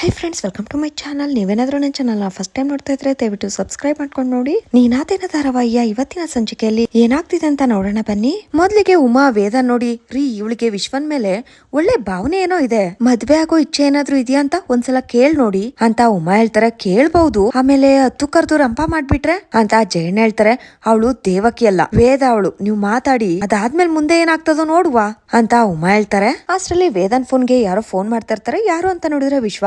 Hi friends welcome to my channel ನೀವೇನಾದರೂ ನನ್ನ ಚಾನಲ್ನ ಫಸ್ಟ್ ಟೈಮ್ ನೋಡ್ತಾ ಇದ್ರೆ ದಯವಿಟ್ಟು ಸಬ್ಸ್ಕ್ರೈಬ್ ಮಾಡ್ಕೊಂಡು ನೋಡಿ. ನೀನಾದೇನ ಧಾರಾವಾಹಿಯ ಇವತ್ತಿನ ಸಂಚಿಕೆಯಲ್ಲಿ ಏನಾಗ್ತಿದೆ ಅಂತ ನೋಡೋಣ ಬನ್ನಿ. ಮೊದ್ಲಿಗೆ ಉಮಾ, ವೇದ ನೋಡಿ, ರೀ ಇವಳಿಗೆ ವಿಶ್ವನ್ ಮೇಲೆ ಒಳ್ಳೆ ಭಾವನೆ ಏನೋ ಇದೆ. ಮದ್ವೆ ಆಗೋ ಇಚ್ಛೆ ಏನಾದ್ರೂ ಇದೆಯಾ ಅಂತ ಒಂದ್ಸಲ ಕೇಳ್ ನೋಡಿ. ಅಂತ ಉಮಾ ಹೇಳ್ತಾರೆ ಕೇಳ್ಬಹುದು ಆಮೇಲೆ ಹತ್ತು ಕರ್ದು ರಂಪ ಮಾಡ್ಬಿಟ್ರೆ? ಅಂತ ಜಯಣ್ಣ ಹೇಳ್ತಾರೆ, ಅವಳು ದೇವಕಿ ಅಲ್ಲ. ವೇದ ಅವಳು, ನೀವು ಮಾತಾಡಿ, ಅದಾದ್ಮೇಲೆ ಮುಂದೆ ಏನಾಗ್ತದೋ ನೋಡುವ. ಅಂತ ಉಮಾ ಹೇಳ್ತಾರೆ. ಅಷ್ಟರಲ್ಲಿ ವೇದನ್ ಫೋನ್ಗೆ ಯಾರೋ ಫೋನ್ ಮಾಡ್ತಾ ಇರ್ತಾರೆ. ಯಾರು ಅಂತ ನೋಡಿದ್ರೆ ವಿಶ್ವ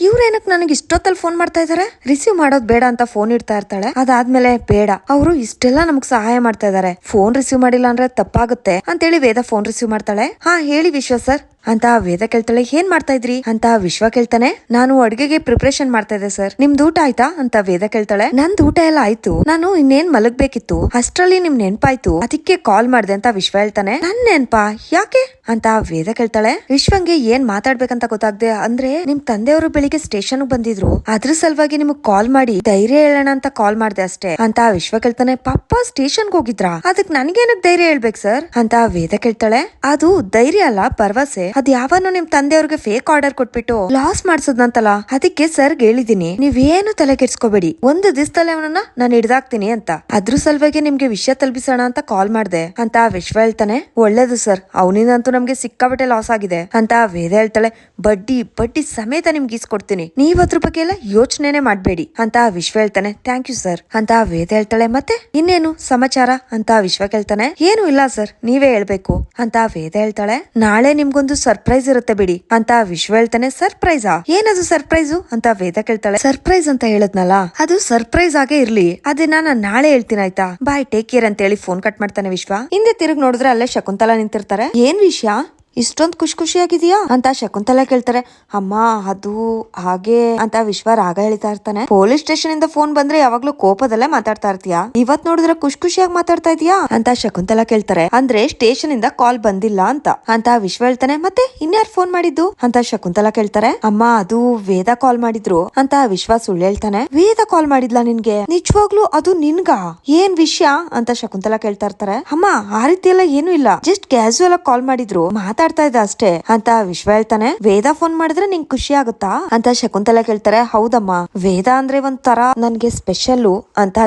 ಇವ್ರ ಏನಕ್ ನನಗೆ ಇಷ್ಟೊತ್ತಲ್ಲಿ ಫೋನ್ ಮಾಡ್ತಾ ಇದಾರೆ? ರಿಸೀವ್ ಮಾಡೋದ್ ಬೇಡ ಅಂತ ಫೋನ್ ಇಡ್ತಾ ಇರ್ತಾಳೆ. ಅದಾದ್ಮೇಲೆ ಬೇಡ. ಅವರು ಇಷ್ಟೆಲ್ಲ ನಮ್ಗ್ ಸಹಾಯ ಮಾಡ್ತಾ ಇದಾರೆ. ಫೋನ್ ರಿಸೀವ್ ಮಾಡಿಲ್ಲ ಅಂದ್ರೆ ತಪ್ಪಾಗುತ್ತೆ ಅಂತೇಳಿ ವೇದ ಫೋನ್ ರಿಸೀವ್ ಮಾಡ್ತಾಳೆ. ಹಾ, ಹೇಳಿ ವಿಶ್ವ ಸರ್. ಅಂತ ವೇದ ಕೇಳ್ತಾಳೆ, ಏನ್ ಮಾಡ್ತಾ ಇದ್ರಿ? ಅಂತ ವಿಶ್ವ ಕೇಳ್ತಾನೆ, ನಾನು ಅಡ್ಗೆಗೆ ಪ್ರಿಪರೇಷನ್ ಮಾಡ್ತಾ ಇದ್ದೆ ಸರ್. ನಿಮ್ದು ಊಟ ಆಯ್ತಾ? ಅಂತ ವೇದ ಕೇಳ್ತಾಳೆ, ನಂದ್ ಊಟ ಎಲ್ಲ ಆಯ್ತು. ನಾನು ಇನ್ನೇನ್ ಮಲಗ್ಬೇಕಿತ್ತು? ಅಷ್ಟ್ರಲ್ಲಿ ನಿಮ್ ನೆನ್ಪಾಯ್ತು. ಅದಕ್ಕೆ ಕಾಲ್ ಮಾಡ್ದೆ ಅಂತ ವಿಶ್ವ ಹೇಳ್ತಾನೆ, ನನ್ ನೆನ್ಪಾ? ಯಾಕೆ? ಅಂತ ವೇದ ಕೇಳ್ತಾಳೆ, ವಿಶ್ವಂಗೆ ಏನ್ ಮಾತಾಡ್ಬೇಕಂತ ಗೊತ್ತಾಗ್ದೆ, ಅಂದ್ರೆ ನಿಮ್ ತಂದೆಯವರು ಬೆಳಿಗ್ಗೆ ಸ್ಟೇಷನ್ ಬಂದಿದ್ರು. ಅದ್ರ ಸಲುವಾಗಿ ನಿಮಗ್ ಕಾಲ್ ಮಾಡಿ ಧೈರ್ಯ ಹೇಳೋಣ ಅಂತ ಕಾಲ್ ಮಾಡ್ದೆ ಅಷ್ಟೇ. ಅಂತ ವಿಶ್ವ ಕೇಳ್ತಾನೆ, ಪಪ್ಪ ಸ್ಟೇಷನ್ ಹೋಗಿದ್ರಾ? ಅದಕ್ ನನ್ಗೇನಕ್ ಧೈರ್ಯ ಹೇಳ್ಬೇಕು ಸರ್? ಅಂತ ವೇದ ಕೇಳ್ತಾಳೆ, ಅದು ಧೈರ್ಯ ಅಲ್ಲ ಭರವಸೆ ಅದ್ ಯಾವನು ನಿಮ್ ತಂದೆಯವ್ರಿಗೆ ಫೇಕ್ ಆರ್ಡರ್ ಕೊಟ್ಬಿಟ್ಟು ಲಾಸ್ ಮಾಡ್ಸದ್ನಂತಲ್ಲ? ಅದಕ್ಕೆ ಸರ್ ಹೇಳಿದೀನಿ, ನೀವೇನು ತಲೆ ಕೆಡ್ಸ್ಕೋಬೇಡಿ. ಒಂದು ದಿವಸದಲ್ಲಿ ಅವನನ್ನ ನಾನು ಹಿಡ್ದಾಕ್ತೀನಿ ಅಂತ. ಅದ್ರ ಸಲುವಾಗಿ ನಿಮ್ಗೆ ವಿಷಯ ತಲುಪಿಸೋಣ ಅಂತ ಕಾಲ್ ಮಾಡ್ದೆ. ಅಂತ ವಿಶ್ವ ಹೇಳ್ತಾನೆ, ಒಳ್ಳೇದು ಸರ್ ಅವನಿಂದಂತೂ ನಮ್ಗೆ ಸಿಕ್ಕಾಬಟ್ಟೆ ಲಾಸ್ ಆಗಿದೆ. ಅಂತ ವೇದ ಹೇಳ್ತಾಳೆ, ಬಡ್ಡಿ ಬಡ್ಡಿ ಸಮೇತ ನಿಮ್ಗೆ ಈಸ್ಕೊಡ್ತೀನಿ ನೀವ್ ಅದ್ರ ಬಗ್ಗೆ ಎಲ್ಲ ಯೋಚನೆನೆ ಮಾಡ್ಬೇಡಿ. ಅಂತ ವಿಶ್ವ ಹೇಳ್ತಾನೆ ಥ್ಯಾಂಕ್ ಯು ಸರ್ ಅಂತ ವೇದ ಹೇಳ್ತಾಳೆ, ಮತ್ತೆ ಇನ್ನೇನು ಸಮಾಚಾರ? ಅಂತ ವಿಶ್ವ ಕೇಳ್ತಾನೆ, ಏನು ಇಲ್ಲ ಸರ್ ನೀವೇ ಹೇಳ್ಬೇಕು. ಅಂತ ವೇದ ಹೇಳ್ತಾಳೆ, ನಾಳೆ ನಿಮ್ಗೊಂದು ಸರ್ಪ್ರೈಸ್ ಇರುತ್ತೆ ಬಿಡಿ. ಅಂತ ವಿಶ್ವ ಹೇಳ್ತಾನೆ ಸರ್ಪ್ರೈಸಾ? ಏನದು ಸರ್ಪ್ರೈಸು? ಅಂತ ವೇದ ಕೇಳ್ತಾಳೆ. ಸರ್ಪ್ರೈಸ್ ಅಂತ ಹೇಳದ್ನಲ್ಲ? ಅದು ಸರ್ಪ್ರೈಸ್ ಆಗೇ ಇರ್ಲಿ. ಅದನ್ನ ನಾನು ನಾಳೆ ಹೇಳ್ತೀನಿ ಆಯ್ತಾ? ಬಾಯ್ ಟೇಕ್ ಕೇರ್ ಅಂತ ಹೇಳಿ ಫೋನ್ ಕಟ್ ಮಾಡ್ತಾನೆ ವಿಶ್ವ. ಹಿಂದೆ ತಿರುಗಿ ನೋಡಿದ್ರೆ ಅಲ್ಲೇ ಶಕುಂತಲಾ ನಿಂತಿರ್ತಾರೆ. ಏನ್ ವಿಷಯ? ಇಷ್ಟೊಂದ್ ಖುಷಿ ಖುಷಿಯಾಗಿದೆಯಾ? ಅಂತ ಶಕುಂತಲ ಕೇಳ್ತಾರೆ. ಅಮ್ಮ, ಅದು ಹಾಗೆ ಅಂತ ವಿಶ್ವ ರಾಗ ಹೇಳ್ತಾ ಇರ್ತಾನೆ. ಪೊಲೀಸ್ ಸ್ಟೇಷನ್ ಇಂದ ಫೋನ್ ಬಂದ್ರೆ ಯಾವಾಗ್ಲೂ ಕೋಪದಲ್ಲೇ ಮಾತಾಡ್ತಾ ಇರ್ತೀಯಾ? ಇವತ್ ನೋಡಿದ್ರೆ ಖುಷಿ ಖುಷಿಯಾಗಿ ಮಾತಾಡ್ತಾ ಇದೀಯಾ ಅಂತ ಶಕುಂತಲ ಕೇಳ್ತಾರೆ. ಅಂದ್ರೆ ಸ್ಟೇಷನ್ ಇಂದ ಕಾಲ್ ಬಂದಿಲ್ಲ ಅಂತ. ಅಂತ ವಿಶ್ವ ಹೇಳ್ತಾನೆ, ಮತ್ತೆ ಇನ್ಯಾರು ಫೋನ್ ಮಾಡಿದ್ದು? ಅಂತ ಶಕುಂತಲ ಕೇಳ್ತಾರೆ. ಅಮ್ಮ, ಅದು ವೇದ ಕಾಲ್ ಮಾಡಿದ್ರು. ಅಂತ ವಿಶ್ವ ಸುಳ್ಳು ಹೇಳ್ತಾನೆ. ವೇದ ಕಾಲ್ ಮಾಡಿದ್ಲಾ ನಿನ್ಗೆ? ನಿಜವಾಗ್ಲೂ ಅದು ನಿನ್ಗ? ಏನ್ ವಿಷಯ? ಅಂತ ಶಕುಂತಲ ಕೇಳ್ತಾ ಇರ್ತಾರೆ. ಅಮ್ಮ, ಆ ರೀತಿ ಎಲ್ಲ ಏನು ಇಲ್ಲ. ಜಸ್ಟ್ ಕ್ಯಾಶುವಲ್ ಆಗಿ ಕಾಲ್ ಮಾಡಿದ್ರು. ಮಾತಾಡ್ತಾ ಇದ್ದ ಅಷ್ಟೇ. ಅಂತ ವಿಶ್ವ ಹೇಳ್ತಾನೆ, ವೇದ ಫೋನ್ ಮಾಡಿದ್ರೆ ನಿಂಗೆ ಖುಷಿ ಆಗುತ್ತಾ? ಅಂತ ಶಕುಂತಲ ಕೇಳ್ತಾರೆ, ಹೌದಮ್ಮ, ವೇದ ಅಂದ್ರೆ ಒಂಥರ ನನ್ಗೆ ಸ್ಪೆಷಲ್ ಅಂತ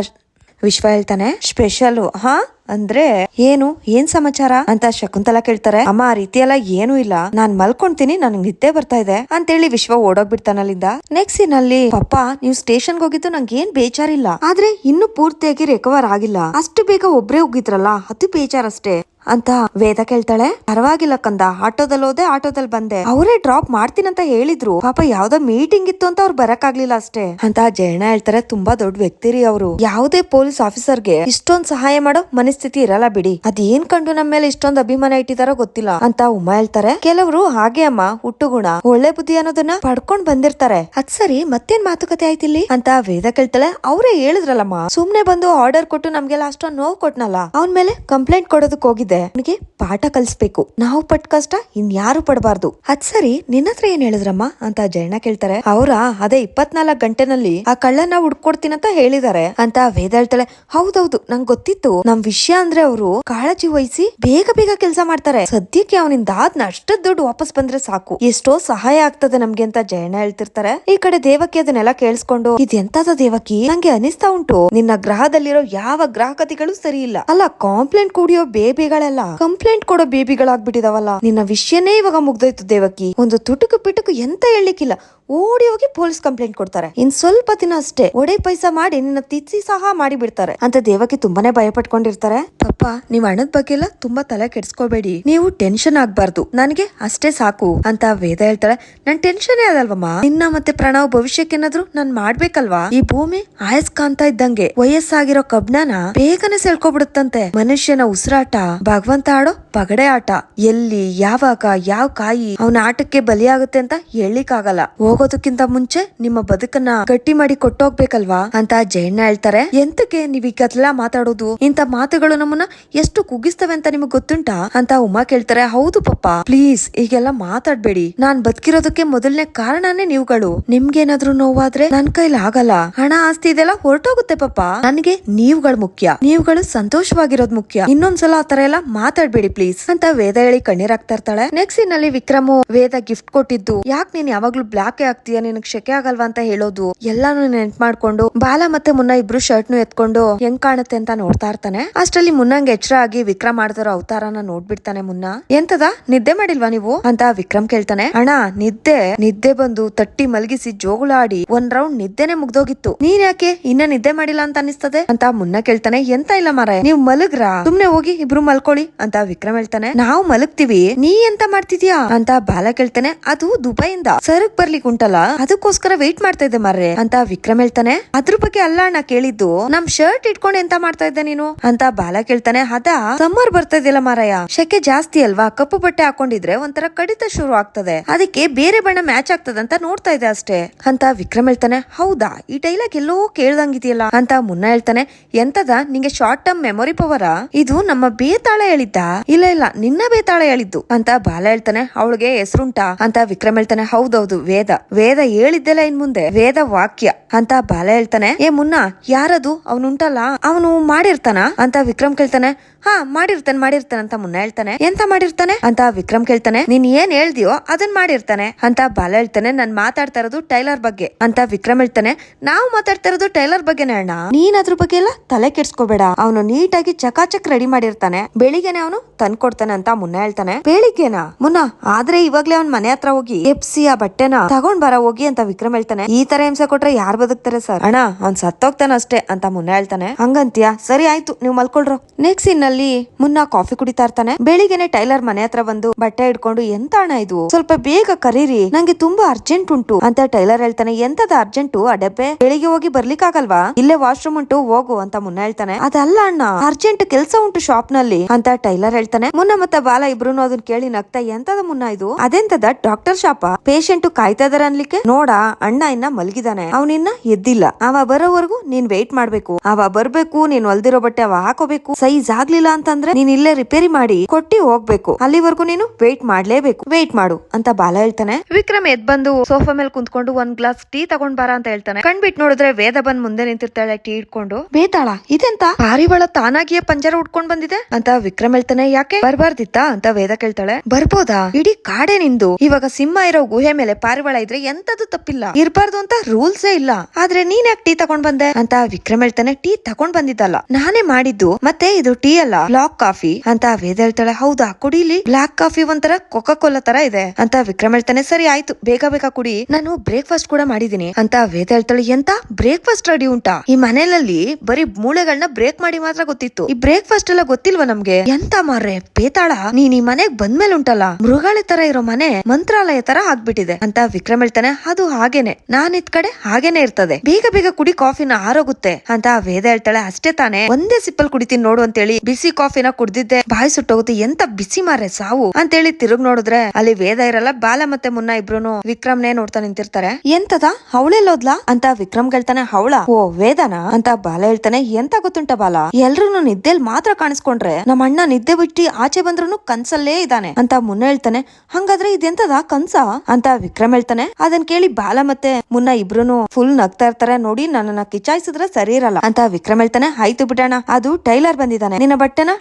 ವಿಶ್ವ ಹೇಳ್ತಾನೆ ಸ್ಪೆಷಲ್ ಹಾ? ಅಂದ್ರೆ, ಏನು? ಏನ್ ಸಮಾಚಾರ? ಅಂತ ಶಕುಂತಲಾ ಕೇಳ್ತಾರೆ. ಅಮ್ಮ, ಆ ರೀತಿ ಎಲ್ಲ ಏನು ಇಲ್ಲ. ನಾನ್ ಮಲ್ಕೊಂತೀನಿ, ನನ್ಗೆ ನಿದ್ದೆ ಬರ್ತಾ ಇದೆ ಅಂತೇಳಿ ವಿಶ್ವ ಓಡೋಗ್ಬಿಡ್ತಾನಲ್ಲಿಂದ ನೆಕ್ಸ್ಟ್ನಲ್ಲಿ ಪಪ್ಪ, ನೀವು ಸ್ಟೇಷನ್ಗೆ ಹೋಗಿದ್ದು ನಂಗೆ ಏನ್ ಬೇಜಾರಿಲ್ಲ. ಆದ್ರೆ ಇನ್ನು ಪೂರ್ತಿಯಾಗಿ ರಿಕವರ್ ಆಗಿಲ್ಲ. ಅಷ್ಟು ಬೇಗ ಒಬ್ರೇ ಹೋಗಿದ್ರಲ್ಲ ಅದು ಬೇಜಾರಷ್ಟೇ. ಅಂತ ವೇದ ಕೇಳ್ತಾಳೆ. ಪರವಾಗಿಲ್ಲ ಕಂದ ಆಟೋದಲ್ಲಿ ಹೋದೆ ಆಟೋದಲ್ಲಿ ಬಂದೆ. ಅವರೇ ಡ್ರಾಪ್ ಮಾಡ್ತೀನಂತ ಹೇಳಿದ್ರು. ಪಾಪ ಯಾವ್ದೋ ಮೀಟಿಂಗ್ ಇತ್ತು ಅಂತ ಅವ್ರು ಬರಕ್ಕಾಗ್ಲಿಲ್ಲ ಅಷ್ಟೇ. ಅಂತ ಜಯಣ್ಣ ಹೇಳ್ತಾರೆ. ತುಂಬಾ ದೊಡ್ಡ ವ್ಯಕ್ತಿ ರೀ ಅವರು. ಯಾವುದೇ ಪೊಲೀಸ್ ಆಫೀಸರ್ಗೆ ಇಷ್ಟೊಂದ್ ಸಹಾಯ ಮಾಡೋ ಮನಸ್ಥಿತಿ ಇರಲ್ಲ ಬಿಡಿ. ಅದೇನ್ ಕಂಡು ನಮ್ಮ ಮೇಲೆ ಇಷ್ಟೊಂದು ಅಭಿಮಾನ ಇಟ್ಟಿದಾರೋ ಗೊತ್ತಿಲ್ಲ. ಅಂತ ಉಮಾ ಹೇಳ್ತಾರೆ. ಕೆಲವರು ಹಾಗೆ ಅಮ್ಮ, ಹುಟ್ಟುಗುಣ, ಒಳ್ಳೆ ಬುದ್ಧಿ ಅನ್ನೋದನ್ನ ಪಡ್ಕೊಂಡ್ ಬಂದಿರ್ತಾರೆ. ಅದ್ ಸರಿ, ಮತ್ತೇನ್ ಮಾತುಕತೆ ಆಯ್ತಿಲ್ಲಿ ಅಂತ ವೇದ ಕೇಳ್ತಾಳೆ. ಅವರೇ ಹೇಳಿದ್ರಲ್ಲಮ್ಮ, ಸುಮ್ನೆ ಬಂದು ಆರ್ಡರ್ ಕೊಟ್ಟು ನಮ್ಗೆಲ್ಲ ಅಷ್ಟೊಂದು ನೋವು ಕೊಟ್ನಲ್ಲ. ಅವನ್ ಮೇಲೆ ಕಂಪ್ಲೇಂಟ್ ಕೊಡೋದಕ್ ಹೋಗಿದ್ದೆ. ಅವನಿಗೆ ಪಾಠ ಕಲಿಸ್ಬೇಕು. ನಾವು ಪಟ್ ಕಷ್ಟ ಇನ್ಯಾರು ಪಡಬಾರ್ದು. ಅದ್ ಸರಿ ನಿನ್ನ ಹತ್ರ ಏನ್ ಹೇಳಿದ್ರಮ್ಮ? ಅಂತ ಜಯಣ್ಣ ಕೇಳ್ತಾರೆ. ಅವ್ರ ಅದೇ ಇಪ್ಪತ್ನಾಲ್ಕು ಗಂಟೆನಲ್ಲಿ ಆ ಕಳ್ಳನ ಹುಡ್ಕೊಡ್ತೀನಂತ ಹೇಳಿದಾರೆ ಅಂತ ವೇದ ಹೇಳ್ತಾಳೆ. ಹೌದೌದು, ನಂಗೆ ಗೊತ್ತಿತ್ತು. ನಮ್ ವಿಷಯ ಅಂದ್ರೆ ಅವರು ಕಾಳಜಿ ವಹಿಸಿ ಬೇಗ ಬೇಗ ಕೆಲಸ ಮಾಡ್ತಾರೆ. ಸದ್ಯಕ್ಕೆ ಅವನಿಂದ ಆದ್ನ ಅಷ್ಟದ್ ದುಡ್ಡು ವಾಪಸ್ ಬಂದ್ರೆ ಸಾಕು. ಎಷ್ಟೋ ಸಹಾಯ ಆಗ್ತದೆ ನಮ್ಗೆ ಅಂತ ಜಯಣ್ಣ ಹೇಳ್ತಿರ್ತಾರೆ. ಈ ಕಡೆ ದೇವಕಿ ಅದನ್ನೆಲ್ಲ ಕೇಳಿಸ್ಕೊಂಡು ಇದೆಂತದ ದೇವಕಿ? ನಂಗೆ ಅನಿಸ್ತಾ ಉಂಟು. ನಿನ್ನ ಗ್ರಹದಲ್ಲಿರೋ ಯಾವ ಗ್ರಾಹಕತೆಗಳು ಸರಿ ಇಲ್ಲ. ಅಲ್ಲ ಕಾಂಪ್ಲೇಂಟ್ ಕೂಡಿಯೋ ಬೇಬಿಗಳೆಲ್ಲ? ಕಂಪ್ಲೇಂಟ್ ಕೊಡೋ ಬೇಬಿಗಳಾಗ್ಬಿಟ್ಟಿದಾವಲ್ಲ. ನಿನ್ನ ವಿಷಯನೇ ಇವಾಗ ಮುಗ್ದೋಯ್ತು ದೇವಕಿ. ಒಂದು ತುಟುಕು ಪಿಟುಕು ಎಂತ ಹೇಳಲಿಕ್ಕಿಲ್ಲ. ಓಡಿ ಹೋಗಿ ಪೊಲೀಸ್ ಕಂಪ್ಲೇಂಟ್ ಕೊಡ್ತಾರೆ. ಇನ್ ಸ್ವಲ್ಪ ದಿನ ಅಷ್ಟೇ ಒಡೆ ಪೈಸ ಮಾಡಿ ನಿನ್ನ ತಿತ್ಸಿ ಸಹ ಮಾಡಿ ಬಿಡ್ತಾರೆ ಅಂತ ದೇವಕ್ಕೆ ತುಂಬಾನೇ ಭಯ ಪಟ್ಕೊಂಡಿರ್ತಾರೆ ಪಪ್ಪ, ನೀವ್ ಹಣದ ಬಗ್ಗೆ ಎಲ್ಲ ತುಂಬಾ ತಲೆ ಕೆಡ್ಸ್ಕೋಬೇಡಿ. ನೀವು ಟೆನ್ಷನ್ ಆಗ್ಬಾರ್ದು. ನನಗೆ ಅಷ್ಟೇ ಸಾಕು ಅಂತ ವೇದ ಹೇಳ್ತಾಳೆ. ನನ್ ಟೆನ್ಷನ್ ಅದಲ್ವಮ್ಮ? ನಿನ್ನ ಮತ್ತೆ ಪ್ರಣವ್ ಭವಿಷ್ಯಕ್ಕೇನಾದ್ರು ನಾನ್ ಮಾಡ್ಬೇಕಲ್ವಾ? ಈ ಭೂಮಿ ಆಯಸ್ಕಾಂತ ಇದ್ದಂಗೆ ವಯಸ್ಸಾಗಿರೋ ಕಬ್ಣನ ಬೇಗನೆ ಸೆಳ್ಕೊಬಿಡುತ್ತಂತೆ. ಮನುಷ್ಯನ ಉಸಿರಾಟ, ಭಗವಂತ ಆಡೋ ಪಗಡೆ ಆಟ, ಎಲ್ಲಿ, ಯಾವಾಗ, ಯಾವ ಕಾಯಿ ಅವನ ಆಟಕ್ಕೆ ಬಲಿಯಾಗುತ್ತೆ ಅಂತ ಹೇಳಿಕ್ಕಾಗಲ್ಲ ಹೋಗೋದಕ್ಕಿಂತ ಮುಂಚೆ ನಿಮ್ಮ ಬದುಕನ್ನ ಗಟ್ಟಿ ಮಾಡಿ ಕೊಟ್ಟೋಗ್ಬೇಕಲ್ವಾ? ಅಂತ ಜಯಣ್ಣ ಹೇಳ್ತಾರೆ. ಎಂತಕ್ಕೆ ನೀವ್ ಈಗೆಲ್ಲ ಮಾತಾಡೋದು? ಇಂತ ಮಾತುಗಳು ನಮ್ಮನ್ನ ಎಷ್ಟು ಕುಗ್ಗಿಸ್ತವೆ ಅಂತ ನಿಮಗ್ ಗೊತ್ತುಂಟಾ? ಅಂತ ಉಮಾ ಕೇಳ್ತಾರೆ. ಹೌದು ಪಪ್ಪ. ಪ್ಲೀಸ್ ಈಗೆಲ್ಲ ಮಾತಾಡ್ಬೇಡಿ. ನಾನ್ ಬದುಕಿರೋದಕ್ಕೆ ಮೊದಲನೇ ಕಾರಣನೇ ನೀವುಗಳು. ನಿಮ್ಗೇನಾದ್ರೂ ನೋವಾದ್ರೆ ನನ್ ಕೈಲಿ ಆಗಲ್ಲ. ಹಣ, ಆಸ್ತಿ ಇದೆಲ್ಲ ಹೊರಟೋಗುತ್ತೆ ಪಪ್ಪ. ನನಗೆ ನೀವುಗಳು ಮುಖ್ಯ. ನೀವುಗಳು ಸಂತೋಷವಾಗಿರೋದ್ ಮುಖ್ಯ. ಇನ್ನೊಂದ್ಸಲ ಆತರ ಎಲ್ಲ ಮಾತಾಡ್ಬೇಡಿ ಪ್ಲೀಸ್. ಅಂತ ವೇದ ಹೇಳಿ ಕಣ್ಣೀರಾಗ್ತಾ ಇರ್ತಾಳೆ. ನೆಕ್ಸ್ಟ್ನಲ್ಲಿ ವಿಕ್ರಮು ವೇದ ಗಿಫ್ಟ್ ಕೊಟ್ಟಿದ್ದು. ಯಾಕೆ ನೀನ್ ಯಾವಾಗ್ಲೂ ಬ್ಲಾಕ್ ಆಗ್ತೀಯ? ನಿನಗ್ ಶೆಕೆ ಆಗಲ್ವಾ ಅಂತ ಹೇಳೋದು? ಎಲ್ಲಾನು ನೆನ್ಪ್ ಮಾಡ್ಕೊಂಡು ಬಾಲ ಮತ್ತೆ ಮುನ್ನ ಇಬ್ರು ಶರ್ಟ್ ನು ಎತ್ಕೊಂಡು ಹೆಂಗ್ ಕಾಣುತ್ತೆ ಅಂತ ನೋಡ್ತಾ ಇರ್ತಾನೆ. ಅಷ್ಟರಲ್ಲಿ ಮುನ್ನಂಗ್ ಎಚ್ಚರ ಆಗಿ ವಿಕ್ರಮ್ ಮಾಡ್ತಾರೋ ಅವತಾರನ ನೋಡ್ಬಿಡ್ತಾನೆ ಮುನ್ನ. ಎಂತದ? ನಿದ್ದೆ ಮಾಡಿಲ್ವಾ ನೀವು? ಅಂತ ವಿಕ್ರಮ್ ಕೇಳ್ತಾನೆ. ಅಣ್ಣ, ನಿದ್ದೆ ನಿದ್ದೆ ಬಂದು ತಟ್ಟಿ ಮಲಗಿಸಿ ಜೋಗುಳಾಡಿ ಒಂದ್ ರೌಂಡ್ ನಿದ್ದೆನೆ ಮುಗ್ದೋಗಿತ್ತು. ನೀನ್ ಯಾಕೆ ಇನ್ನ ನಿದ್ದೆ ಮಾಡಿಲ್ಲ ಅಂತ ಅನಿಸ್ತದೆ ಅಂತ ಮುನ್ನ ಕೇಳ್ತಾನೆ. ಎಂತ ಇಲ್ಲ ಮಾರ ನೀವ್ ಮಲಗ್ರ? ಸುಮ್ನೆ ಹೋಗಿ ಇಬ್ರು ಮಲ್ಕೊಳ್ಳಿ ಅಂತ ವಿಕ್ರಮ್ ಹೇಳ್ತಾನೆ. ನಾವು ಮಲಗ್ತೀವಿ. ನೀ ಎಂತ ಮಾಡ್ತಿದ್ಯಾ? ಅಂತ ಬಾಲ ಕೇಳ್ತಾನೆ. ಅದು ದುಬೈಯಿಂದ. ಸರಕ್ ಬರ್ಲಿಕ್ಕೆ ಉಂಟಲ್ಲ? ಅದಕ್ಕೋಸ್ಕರ ವೇಟ್ ಮಾಡ್ತಾ ಇದ್ದೆ ಮಾರ್ರೆ. ಅಂತ ವಿಕ್ರಮ್ ಹೇಳ್ತಾನೆ. ಅದ್ರ ಬಗ್ಗೆ ಅಲ್ಲ ನಾ ಕೇಳಿದ್ದು. ನಮ್ ಶರ್ಟ್ ಇಟ್ಕೊಂಡು ಎಂತ ಮಾಡ್ತಾ ಇದ್ದೆ ನೀನು? ಅಂತ ಬಾಲ ಕೇಳ್ತಾನೆ. ಅದ ಸಮ್ಮರ್ ಬರ್ತಾ ಇದೆಯಲ್ಲ ಮಾರಾಯ ಶೆಕೆ ಜಾಸ್ತಿ ಅಲ್ವಾ? ಕಪ್ಪು ಬಟ್ಟೆ ಹಾಕೊಂಡಿದ್ರೆ ಒಂಥರ ಕಡಿತ ಶುರು ಆಗ್ತದೆ. ಅದಕ್ಕೆ ಬೇರೆ ಬಣ್ಣ ಮ್ಯಾಚ್ ಆಗ್ತದೆ ಅಂತ ನೋಡ್ತಾ ಇದೆ ಅಷ್ಟೇ. ಅಂತ ವಿಕ್ರಮ್ ಹೇಳ್ತಾನೆ. ಹೌದಾ? ಈ ಡೈಲಾಗ್ ಎಲ್ಲೋ ಕೇಳ್ದಂಗಿದೆಯಲ್ಲ? ಅಂತ ಮುನ್ನ ಹೇಳ್ತಾನೆ. ಎಂತದ? ನಿಂಗೆ ಶಾರ್ಟ್ ಟರ್ಮ್ ಮೆಮೊರಿ ಪವರ ಇದು ನಮ್ಮ ಬೇತಾಳ ಹೇಳಿದ್ದ? ಇಲ್ಲ ಇಲ್ಲ, ನಿನ್ನ ಬೇತಾಳ ಹೇಳಿದ್ದು. ಅಂತ ಬಾಲ ಹೇಳ್ತಾನೆ. ಅವಳಿಗೆ ಹೆಸರುಂಟಾ? ಅಂತ ವಿಕ್ರಮ್ ಹೇಳ್ತಾನೆ. ಹೌದೌದು, ವೇದ. ವೇದ ಹೇಳಿದ್ದೆಲ್ಲ ಇನ್ ಮುಂದೆ. ವೇದ ವಾಕ್ಯ ಅಂತ ಬಾಲ ಹೇಳ್ತಾನೆ. ಏ ಮುನ್ನ, ಯಾರದು? ಅವನುಂಟಲ್ಲ? ಅವನು ಮಾಡಿರ್ತಾನ? ಅಂತ ವಿಕ್ರಮ್ ಕೇಳ್ತಾನೆ. ಹಾ, ಮಾಡಿರ್ತಾನೆ ಮಾಡಿರ್ತಾನೆ ಅಂತ ಮುನ್ನ ಹೇಳ್ತಾನೆ. ಎಂತ ಮಾಡಿರ್ತಾನೆ? ಅಂತ ವಿಕ್ರಮ್ ಕೇಳ್ತಾನೆ. ನೀನ್ ಏನ್ ಹೇಳ್ದಿಯೋ ಅದನ್ ಮಾಡಿರ್ತಾನೆ ಅಂತ ಬಾಲ ಹೇಳ್ತಾನೆ. ನಾನ್ ಮಾತಾಡ್ತಾ ಇರೋದು ಟೈಲರ್ ಬಗ್ಗೆ ಅಂತ ವಿಕ್ರಮ್ ಹೇಳ್ತಾನೆ. ನಾವು ಮಾತಾಡ್ತಾ ಇರೋದು ಟೈಲರ್ ಬಗ್ಗೆನೇ ಅಣ್ಣ. ನೀನ್ ಅದ್ರ ಬಗ್ಗೆ ಎಲ್ಲ ತಲೆ ಕೆಡ್ಸ್ಕೋಬೇಡ. ಅವನು ನೀಟಾಗಿ ಚಕಾಚಕ್ ರೆಡಿ ಮಾಡಿರ್ತಾನೆ. ಬೆಳಿಗ್ಗೆನೆ ಅವನು ತಂದ್ಕೊಡ್ತಾನೆ ಅಂತ ಮುನ್ನ ಹೇಳ್ತಾನೆ. ಬೆಳಿಗ್ಗೆನಾ? ಮುನ್ನ, ಆದ್ರೆ ಇವಾಗ್ಲೇ ಅವ್ನ್ ಮನೆ ಹತ್ರ ಹೋಗಿ ಎಪ್ಸಿ ಆ ಬಟ್ಟೆನ ತಗೊಂಡ್ ಬರ ಹೋಗಿ ಅಂತ ವಿಕ್ರಮ್ ಹೇಳ್ತಾನೆ. ಈ ತರ ಹಿಂಸೆ ಕೊಟ್ರೆ ಯಾರ್ ಬದುಕ್ತಾರೆ ಸರ್? ಅಣ್ಣ, ಅವ್ನ್ ಸತ್ತೋಗ್ತಾನ ಅಷ್ಟೇ ಅಂತ ಮುನ್ನ ಹೇಳ್ತಾನೆ. ಹಂಗಂತಿಯಾ? ಸರಿ, ಆಯ್ತು, ನೀವು ಮಲ್ಕೊಳ್ರು. ನೆಕ್ಸ್ಟ್ ಇನ್ನಲ್ಲಿ ಮುನ್ನ ಕಾಫಿ ಕುಡಿತಾ ಇರ್ತಾನೆ. ಬೆಳಿಗ್ಗೆನೆ ಟೈಲರ್ ಮನೆ ಹತ್ರ ಬಂದು ಬಟ್ಟೆ ಹಿಡ್ಕೊಂಡು ಎಂತ ಅಣ್ಣ ಇದು? ಸ್ವಲ್ಪ ಬೇಗ ಕರೀರಿ. ನಂಗೆ ತುಂಬಾ ಅರ್ಜೆಂಟ್ ಉಂಟು. ಅಂತ ಟೈಲರ್ ಹೇಳ್ತಾನೆ. ಎಂತದ ಅರ್ಜೆಂಟು ಆ ಡಬ್ಬೆ ಬೆಳಿಗ್ಗೆ ಹೋಗಿ ಬರ್ಲಿಕ್ಕಾಗಲ್ವಾ? ಇಲ್ಲೇ ವಾಶ್ರೂಮ್ ಉಂಟು, ಹೋಗು, ಅಂತ ಮುನ್ನ ಹೇಳ್ತಾನೆ. ಅದಲ್ಲ ಅಣ್ಣ ಅರ್ಜೆಂಟ್ ಕೆಲಸ ಉಂಟು ಶಾಪ್ನಲ್ಲಿ, ಅಂತ ಟೈಲರ್ ಹೇಳ್ತಾನೆ. ಮುನ್ನ ಮತ್ತೆ ಬಾಲ ಇಬ್ರು ಅದನ್ನ ಕೇಳಿ ನಗ್ತಾ, ಎಂತದ ಮುನ್ನ ಇದು? ಅದೆಂತದ? ಡಾಕ್ಟರ್ ಶಾಪ ಪೇಷಂಟ್ ಕಾಯ್ತಾ ಇದಾರೆ ಅನ್ಲಿಕ್ಕೆ? ನೋಡ, ಅಣ್ಣ ಇನ್ನ ಮಲಗಿದಾನೆ. ಅವನಿನ್ನ ಎದ್ದಿಲ್ಲ. ಅವ ಬರೋವರೆಗೂ ನೀನ್ ವೇಟ್ ಮಾಡ್ಬೇಕು. ಅವ ಬರ್ಬೇಕು, ನೀನ್ ಹೊಲ್ದಿರೋ ಬಟ್ಟೆ ಅವ ಹಾಕೋಬೇಕು. ಸೈಜ್ ಆಗ್ಲಿಲ್ಲ ಅಂತಂದ್ರೆ ನೀನ್ ಇಲ್ಲೇ ರಿಪೇರಿ ಮಾಡಿ ಕೊಟ್ಟಿ ಹೋಗ್ಬೇಕು. ಅಲ್ಲಿವರೆಗೂ ನೀನು ವೇಟ್ ಮಾಡ್ಲೇಬೇಕು. ವೇಟ್ ಮಾಡು ಅಂತ ಬಾಲ ಹೇಳ್ತಾನೆ. ವಿಕ್ರಮ್ ಎದ್ ಬಂದು ಸೋಫಾ ಮೇಲೆ ಕುಂತ್ಕೊಂಡು ಒಂದ್ ಗ್ಲಾಸ್ ಟೀ ತಗೊಂಡ್ ಬಾರ ಅಂತ ಹೇಳ್ತಾನೆ. ಕಣ್ಬಿಟ್ ನೋಡಿದ್ರೆ ವೇದ ಬಂದ್ ಮುಂದೆ ನಿಂತಿರ್ತಾಳೆ ಟೀ ಇಟ್ಕೊಂಡು ಬೇತಾಳ ಇದೆಂತ? ಪಾರಿವಾಳ ತಾನಾಗಿಯೇ ಪಂಜರ ಉಟ್ಕೊಂಡ್ ಬಂದಿದೆ ಅಂತ ವಿಕ್ರಮ್ ಹೇಳ್ತಾನೆ. ಯಾಕೆ? ಬರ್ಬಾರ್ದಿತ್ತಾ ಅಂತ ವೇದ ಕೇಳ್ತಾಳೆ. ಬರ್ಬೋದಾ? ಇಡೀ ಕಾಡೆ ನಿಂದು. ಇವಾಗ ಸಿಂಹ ಇರೋ ಗುಹೆ ಮೇಲೆ ಪಾರಿವಾಳ ಇದ್ರೆ ಎಂತದು ತಪ್ಪಿಲ್ಲ. ಇರ್ಬಾರ್ದು ಅಂತ ರೂಲ್ಸೇ ಇಲ್ಲ. ಆದ್ರೆ ನೀನ್ ಯಾಕೆ ಟೀ ತಗೊಂಡ್ ಬಂದೆ? ಅಂತ ವಿಕ್ರಮ್ ಹೇಳ್ತಾನೆ. ಟೀ ತಗೊಂಡ್ ಬಂದಿದ್ದಲ್ಲ. ನಾನೇ ಮಾಡಿದ್ದು. ಮತ್ತೆ ಇದು ಟೀ ಅಲ್ಲ, ಬ್ಲಾಕ್ ಕಾಫಿ. ಅಂತ ವೇದ ಹೇಳ್ತಾಳೆ, ಹೌದಾ ಕುಡಿಲಿ ಬ್ಲಾಕ್ ಕಾಫಿ ಒಂಥರ ಕೊಕಾ ಕೋಲಾ ತರ ಇದೆ. ಅಂತ ವಿಕ್ರಮ್ ಹೇಳ್ತಾನೆ, ಸರಿ, ಆಯ್ತು, ಬೇಗ ಬೇಗ ಕುಡಿ. ನಾನು ಬ್ರೇಕ್ಫಾಸ್ಟ್ ಕೂಡ ಮಾಡಿದೀನಿ ಅಂತ ವೇದ ಹೇಳ್ತಾಳೆ, ಎಂತ? ಬ್ರೇಕ್ಫಾಸ್ಟ್ ರೆಡಿ ಉಂಟಾ? ಈ ಮನೆಯಲ್ಲಿ ಬರೀ ಮೂಳೆಗಳನ್ನ ಬ್ರೇಕ್ ಮಾಡಿ ಮಾತ್ರ ಗೊತ್ತಿತ್ತು. ಈ ಬ್ರೇಕ್ಫಾಸ್ಟ್ ಎಲ್ಲ ಗೊತ್ತಿಲ್ವಾ ನಮ್ಗೆ? ಎಂತ ಮಾರ್ರೆ ಪೇತಾಳ ನೀನ್ ಈ ಮನೆಗ್ ಬಂದ್ಮೇಲೆ ಉಂಟಲ್ಲ? ಮೃಗಾಳಿ ತರ ಇರೋ ಮನೆ, ಮಂತ್ರಾಲಯ ತರ ಆಗ್ಬಿಟ್ಟಿದೆ. ಅಂತ ವಿಕ್ರಮ್ ಹೇಳ್ತಾನೆ, ಅದು ಹಾಗೇನೆ. ನಾನ್ ಇದ್ ಕಡೆ ಹಾಗೇನೆ ಇರ್ತದೆ. ಬೇಗ ಬೇಗ ಕುಡಿ, ಕಾಫಿನ ಆರೋಗುತ್ತೆ. ಅಂತ ವೇದ ಹೇಳ್ತಾಳೆ, ಅಷ್ಟೇ ತಾನೇ. ಒಂದೇ ಸಿಪ್ಪಲ್ ಕುಡಿತೀನಿ ನೋಡು ಅಂತೇಳಿ ಬಿಸಿ ಕಾಫಿನ ಕುಡ್ದಿದ್ದೆ. ಬಾಯಿ ಸುಟ್ಟೋಗುತ್ತೆ, ಎಂತ ಬಿಸಿ ಮಾರೆ ಸಾವು? ಅಂತೇಳಿ ತಿರುಗ್ ನೋಡಿದ್ರೆ, ಅಲ್ಲಿ ವೇದ ಇರಲ್ಲ, ಬಾಲ ಮತ್ತೆ ಮುನ್ನ ಇಬ್ರು ವಿಕ್ರಮ್ನೇ ನೋಡ್ತಾ ನಿಂತಿರ್ತಾರೆ. ಎಂತದ? ಅವಳೆಲ್ಲೋದ್ಲಾ ಅಂತ ವಿಕ್ರಮ್ ಹೇಳ್ತಾನೆ, ಅವಳ. ಓ, ವೇದನ? ಅಂತ ಬಾಲ ಹೇಳ್ತಾನೆ, ಎಂತ ಗೊತ್ತುಂಟ ಬಾಲ? ಎಲ್ರು ನಿದ್ದೆಲ್ ಮಾತ್ರ ಕಾಣಿಸ್ಕೊಂಡ್ರೆ ನಮ್ಮ ಅಣ್ಣ ನಿದ್ದೆ ಬಿಟ್ಟು ಆಚೆ ಬಂದ್ರು ಕನ್ಸಲ್ಲೇ ಇದ್ದಾನೆ. ಅಂತ ಮುನ್ನ ಹೇಳ್ತಾನೆ, ಹಂಗಾದ್ರೆ ಇದೆಂತದ? ಕನ್ಸ? ಅಂತ ವಿಕ್ರಮ್ ಹೇಳ್ತಾನೆ, ಅದನ್ ಕೇಳಿ ಬಾಲ ಮತ್ತೆ ಮುನ್ನ ಇಬ್ರು ಫುಲ್ ನಗ್ತಾ ಇರ್ತಾರೆ, ನೋಡಿ ನನ್ನನ್ನ ಕಿಚಾಯಿಸಿದ್ರೆ ಸರಿ ಇರಲ್ಲ ಅಂತ ವಿಕ್ರಮ್ ಹೇಳ್ತಾನೆ, ಆಯ್ತು ಬಿಡೋಣ. ಅದು ಟೈಲರ್ ಬಂದಿದ್ದಾನೆ, ನಿನ್ನ ಬಟ್ಟೆನ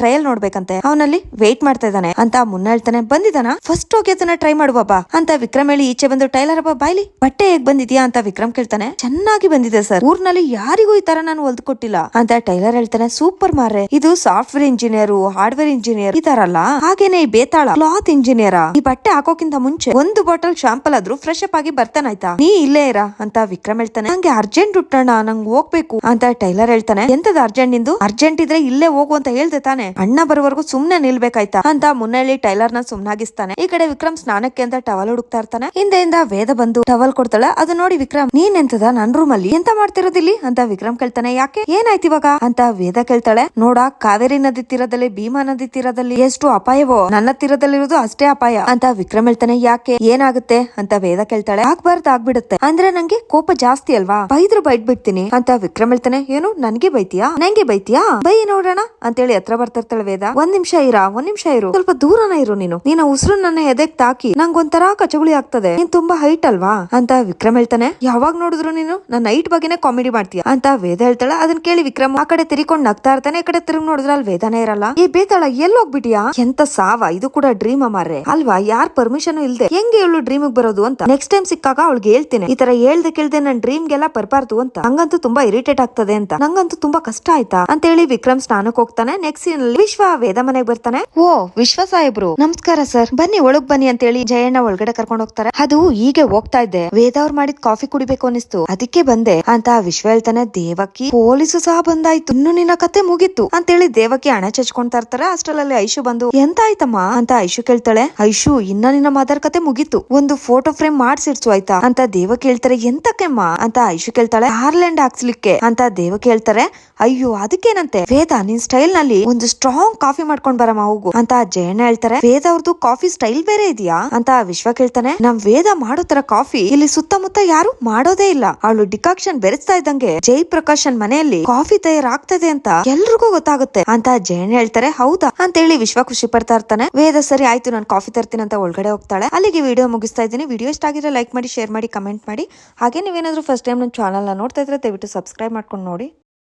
ಟ್ರಯಲ್ ನೋಡ್ಬೇಕಂತೆ. ಅವನಲ್ಲಿ ವೇಟ್ ಮಾಡ್ತಾ ಇದ್ದಾನೆ. ಅಂತ ಮುನ್ನ ಹೇಳ್ತಾನೆ ಫಸ್ಟ್ ಹೋಗಿ ಅದನ್ನ ಟ್ರೈ ಮಾಡು ಬಾ ಅಂತ ವಿಕ್ರಮ್ ಹೇಳಿ ಈಚೆ ಬಂದು ಟೈಲರ್ ಹಬ್ಬ ಬಾಯ್ಲಿ, ಬಟ್ಟೆ ಹೇಗ್ ಬಂದಿದ್ಯಾ? ಅಂತ ವಿಕ್ರಮ್ ಕೇಳ್ತಾನೆ. ಚೆನ್ನಾಗಿ ಬಂದಿದೆ ಸರ್ ಊರ್ನಲ್ಲಿ ಯಾರಿಗೂ ಈ ತರ ನಾನು ಹೊಲ್ದು ಕೊಟ್ಟಿಲ್ಲ ಅಂತ ಟೈಲರ್ ಹೇಳ್ತಾನೆ, ಸೂಪರ್ ಮಾರ್ರೆ. ಇದು ಸಾಫ್ಟ್ವೇರ್ ಇಂಜಿನಿಯರ್ ಹಾರ್ಡ್ವೇರ್ ಇಂಜಿನಿಯರ್ ಈ ತರ ಅಲ್ಲ. ಹಾಗೇನೆ ಈ ಬೇತಾಳ ಕ್ಲಾತ್ ಇಂಜಿನಿಯರ್ ಈ ಬಟ್ಟೆ ಹಾಕೋಕ್ಕಿಂತ ಮುಂಚೆ ಒಂದು ಬಾಟಲ್ ಶಾಂಪಲ್ ಆದ್ರೂ ಫ್ರೆಶ್ ಅಪ್ ಆಗಿ ಬರ್ತಾನಾಯ್ತಾ ನೀ ಇಲ್ಲೇ ಇರ. ಅಂತ ವಿಕ್ರಮ್ ಹೇಳ್ತಾನೆ, ನಂಗೆ ಅರ್ಜೆಂಟ್ ಹುಟ್ಟೋಣ ನಂಗೆ ಹೋಗ್ಬೇಕು. ಅಂತ ಟೈಲರ್ ಹೇಳ್ತಾನೆ, ಎಂತದ ಅರ್ಜೆಂಟ್ ನಿಂದು? ಅರ್ಜೆಂಟ್ ಇದ್ರೆ ಇಲ್ಲೇ ಹೋಗು ಅಂತ ಹೇಳ್ದೆ ತಾನೆ. ಅಣ್ಣ ಬರೋವರೆಗೂ ಸುಮ್ನೆ ನಿಲ್ಬೇಕಾಯ್ತಾ? ಅಂತ ಮುನ್ನೆಳ್ಳಿ ಟೈಲರ್ನ ಸುಮ್ನಾಗಿಸ್ತಾನೆ. ಈ ಕಡೆ ವಿಕ್ರಮ್ ಸ್ನಾನಕ್ಕೆ ಅಂತ ಟವಲ್ ಹುಡುಕ್ತಾ ಇರ್ತಾನೆ. ಹಿಂದೆಯಿಂದ ವೇದ ಬಂದು ಟವಲ್ ಕೊಡ್ತಾಳೆ. ಅದು ನೋಡಿ ವಿಕ್ರಮ್, ನೀನ್ ಎಂತದ? ನನ್ ರೂಮ್ ಅಲ್ಲಿ ಎಂತ ಮಾಡ್ತಿರೋದಿಲ್ಲಿ? ಅಂತ ವಿಕ್ರಮ್ ಕೇಳ್ತಾನೆ. ಯಾಕೆ? ಏನಾಯ್ತು ಇವಾಗ? ಅಂತ ವೇದ ಕೇಳ್ತಾಳೆ. ನೋಡ, ಕಾವೇರಿ ನದಿ ತೀರದಲ್ಲಿ, ಭೀಮಾ ನದಿ ತೀರದಲ್ಲಿ ಎಷ್ಟು ಅಪಾಯವೋ, ನನ್ನ ತೀರದಲ್ಲಿರೋದು ಅಷ್ಟೇ ಅಪಾಯ. ಅಂತ ವಿಕ್ರಮ್ ಹೇಳ್ತಾನೆ. ಯಾಕೆ? ಏನಾಗುತ್ತೆ? ಅಂತ ವೇದ ಕೇಳ್ತಾಳೆ. ಆಗ್ಬಾರ್ದು ಆಗ್ಬಿಡುತ್ತೆ. ಅಂದ್ರೆ ನಂಗೆ ಕೋಪ ಜಾಸ್ತಿ ಅಲ್ವಾ? ಬೈದ್ರು ಬೈಟ್ ಬಿಡ್ತೀನಿ ಅಂತ ವಿಕ್ರಮ್ ಹೇಳ್ತಾನೆ. ಏನು? ನನ್ಗೆ ಬೈತೀಯಾ? ನಂಗೆ ಬೈತೀಯಾ? ಬೈ ನೋಡೋಣ. ಅಂತೇಳಿ ಹತ್ರ ಬರ್ತಿರ್ತಾಳೆ ವೇದ. ಒಂದ್ ನಿಮಿಷ ಇರಾ, ಒಂದ್ ನಿಮಿಷ ಇರು. ಸ್ವಲ್ಪ ದೂರನ ಇರು ನೀನು. ನೀನು ಉಸಿರು ನನ್ನ ಎದೆಗ್ ತಾಕಿ ನಂಗೊಂಥರ ಕಚಗುಳಿ ಆಗ್ತದೆ. ನೀನ್ ತುಂಬಾ ಹೈಟ್ ಅಲ್ವಾ? ಅಂತ ವಿಕ್ರಮ್ ಹೇಳ್ತಾನೆ. ಯಾವಾಗ ನೋಡಿದ್ರು ನೀನು? ನನ್ನ ಹೈಟ್ ಬಗ್ಗೆನೆ ಕಾಮಿಡಿ ಮಾಡ್ತೀಯ? ಅಂತ ವೇದ ಹೇಳ್ತಾಳೆ. ಅದನ್ನ ಕೇಳಿ ವಿಕ್ರಮ್ ಆ ಕಡೆ ತಿರ್ಕೊಂಡ್ ನಗ್ತಾ ಇರ್ತಾನೆ, ಈ ಕಡೆ ತಿರುಗಿ ನೋಡಿದ್ರೆ ಅಲ್ಲಿ ವೇದನೆ ಇರಲ್ಲ. ಈ ಬೇತಾಳ ಎಲ್ಲ ಹೋಗ್ಬಿಟಿಯಾ ಎಂತ ಸಾವ, ಇದು ಕೂಡ ಡ್ರೀಮ್ ಮಾರ್ರೆ ಅಲ್ವಾ, ಯಾರ್ ಪರ್ಮಿಷನ್ ಇಲ್ದೆ. ಹೆಂಗೆ ಇವಳು ಡ್ರೀಮ್ ಬರೋದು ಅಂತ. ನೆಕ್ಸ್ಟ್ ಟೈಮ್ ಸಿಕ್ಕಾಗ ಅವಳಿಗೆ ಹೇಳ್ತೀನಿ. ಈ ತರ ಹೇಳ್ದೆ ಕೇಳ್ದೆ ನನ್ ಡ್ರೀಮ್ ಗೆಲ್ಲ ಬರ್ಬಾರ್ದು ಅಂತ. ನಂಗಂತೂ ತುಂಬಾ ಇರಿಟೇಟ್ ಆಗ್ತದೆ ಅಂತ. ನಂಗಂತೂ ತುಂಬಾ ಕಷ್ಟ ಆಯ್ತಾ? ಅಂತ ಹೇಳಿ ವಿಕ್ರಮ್ ಸ್ನಾನಕ್ ಹೋಗ್ತಾನೆ. ನೆಕ್ಸ್ಟ್ ಸೀನ್ ಅಲ್ಲಿ ವಿಶ್ವ ವೇದ ಮನೆಗೆ ಬರ್ತಾನೆ. ಓ, ವಿಶ್ವ ಸಾಹೇಬ್ರು. ನಮಸ್ಕಾರ ಸರ್. ಬನ್ನಿ, ಒಳಗ್ ಬನ್ನಿ ಅಂತ ಹೇಳಿ ಜಯಣ್ಣ ಒಳಗಡೆ ಕರ್ಕೊಂಡು ಹೋಗ್ತಾರೆ. ಅದು ಹೀಗೆ ಹೋಗ್ತಾ ಇದ್ದೆ ವೇದ ಅವ್ರು ಮಾಡಿದ ಕಾಫಿ ಕುಡಿಬೇಕು ಅನಿಸ್ತು ಅದಕ್ಕೆ ಬಂದೆ ಅಂತ ವಿಶ್ವ ಹೇಳ್ತಾನೆ, ದೇವಕಿ, ಪೊಲೀಸು ಸಹ ಬಂದಾಯ್ತು. ಇನ್ನು ನಿನ್ನ ಕತೆ ಮುಗೀತು ಅಂತ ಹೇಳಿ ದೇವಕಿ ಹಣ ಚಚ್ಕೊಂತಾ ಇರ್ತಾರೆ ಅಷ್ಟರಲ್ಲಿ ಐಶು ಬಂದು ಎಂತ ಆಯ್ತಮ್ಮ ಅಂತ ಐಶು ಕೇಳ್ತಾಳೆ. ಐಶು, ಇನ್ನ ನಿನ್ನ ಮಾದರ್ ಕತೆ ಮುಗೀತು. ಒಂದು ಫೋಟೋ ಫ್ರೇಮ್ ಮಾಡ್ಸಿಡ್ಸು ಆಯ್ತಾ? ಅಂತ ದೇವಕಿ ಹೇಳ್ತಾರೆ. ಎಂತಕ್ಕೆಮ್ಮ? ಅಂತ ಐಶು ಕೇಳ್ತಾಳೆ. ಹಾರ್ಲೆಂಡ್ ಹಾಕ್ಸ್ಲಿಕ್ಕೆ. ಅಂತ ದೇವ ಕೇಳ್ತಾರೆ ಅಯ್ಯೋ, ಅದಕ್ಕೇನಂತೆ? ವೇದ, ನಿನ್ ಸ್ಟೈಲ್ನಲ್ಲಿ ಒಂದು ಸ್ಟ್ರಾಂಗ್ ಕಾಫಿ ಮಾಡ್ಕೊಂಡ್ ಬರಮ್ಮ ಹೋಗು ಅಂತ ಜಯಣ್ಣ ಹೇಳ್ತಾರೆ. ವೇದ ಅವ್ರದ್ದು ಕಾಫಿ ಸ್ಟೈಲ್ ಬೇರೆ ಇದೆಯಾ? ಅಂತ ವಿಶ್ವ ಕೇಳ್ತಾನೆ. ನಮ್ ವೇದ ಮಾಡೋ ತರ ಕಾಫಿ ಇಲ್ಲಿ ಸುತ್ತಮುತ್ತ ಯಾರು ಮಾಡೋದೇ ಇಲ್ಲ. ಅವಳು ಡಿಕಾಕ್ಷನ್ ಬೆರೆಸ್ತಾ ಇದ್ದಂಗೆ ಜೈ ಪ್ರಕಾಶನ್ ಮನೆಯಲ್ಲಿ ಕಾಫಿ ತಯಾರಾಗ್ತದೆ ಅಂತ ಎಲ್ರಿಗೂ ಗೊತ್ತಾಗುತ್ತೆ. ಅಂತ ಜಯಣ್ಣ ಹೇಳ್ತಾರೆ. ಹೌದಾ? ಅಂತ ಹೇಳಿ ವಿಶ್ವ ಖುಷಿ ಪಡ್ತಾ ಇರ್ತಾನೆ. ವೇದ, ಸರಿ, ಆಯ್ತು, ನಾನು ಕಾಫಿ ತರ್ತೀನಿ ಅಂತ ಒಳಗಡೆ ಹೋಗ್ತಾಳೆ. ಅಲ್ಲಿಗೆ ವಿಡಿಯೋ ಮುಗಿಸ್ತಾ ಇದ್ದೀನಿ. ವಿಡಿಯೋ ಇಷ್ಟ ಆಗಿದ್ರೆ ಲೈಕ್ ಮಾಡಿ ಶೇರ್ ಮಾಡಿ ಕಮೆಂಟ್ ಮಾಡಿ. ಹಾಗೆ ನೀವೇನಾದ್ರೂ ಫಸ್ಟ್ ಟೈಮ್ ನನ್ನ ಚಾನಲ್ನ ನೋಡ್ತಾ ಇದ್ರೆ ದಯವಿಟ್ಟು ಸಬ್ಸ್ಕ್ರೈಬ್ ಮಾಡ್ಕೊಂಡು ನೋಡಿ.